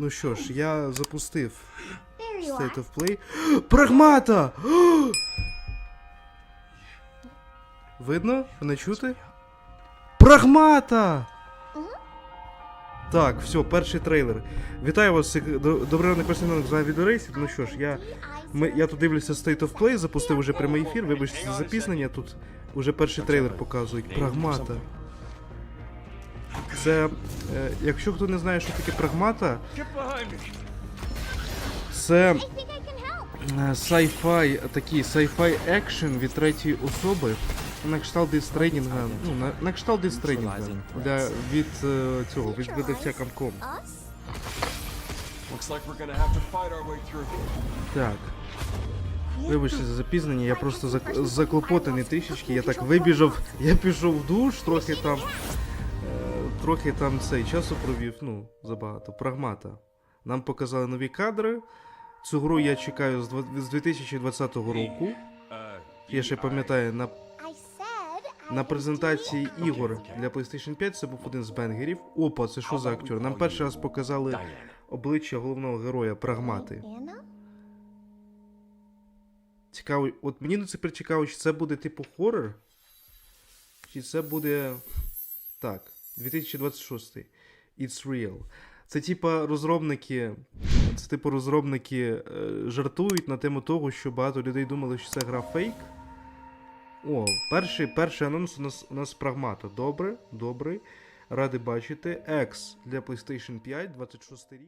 Ну що ж, я запустив. State of Play. Прагмата! Видно? Не чути? Прагмата! Так, все, перший трейлер. Вітаю вас, добрий ранок, Костянтин, з вами відеорейсів. Ну що ж, я, ми, я тут дивлюся State of Play, запустив уже прямий ефір, вибачте за запізнення, тут уже перший трейлер показують. Прагмата. Це, е, якщо хто не знає, що таке прагмата, це е, sci-fi, такий sci-fi екшен від третьої особи. На кшталт Death ну, на, на кшталт Death для, від е, цього, від видавця through. Так. Вибачте за запізнення, я просто зак- заклопотаний трішечки, я так вибіжав, я пішов в душ, трохи там. Трохи там цей часу провів, ну, забагато. Прагмата. Нам показали нові кадри. Цю гру я чекаю з 2020 року. Я ще пам'ятаю, на, на презентації ігор для PlayStation 5 це був один з бенгерів. Опа, це що за актер? Нам перший раз показали обличчя головного героя Прагмати. Цікаво, от мені тепер цікаво, чи це буде типу хоррор, чи це буде. Так, 2026. It's real. Це типа розробники. Це типу розробники е, жартують на тему того, що багато людей думали, що це гра фейк. О, перший, перший анонс у нас, у нас прагмата. Добре, добре. Ради бачити. X для PlayStation 5, 26 рік.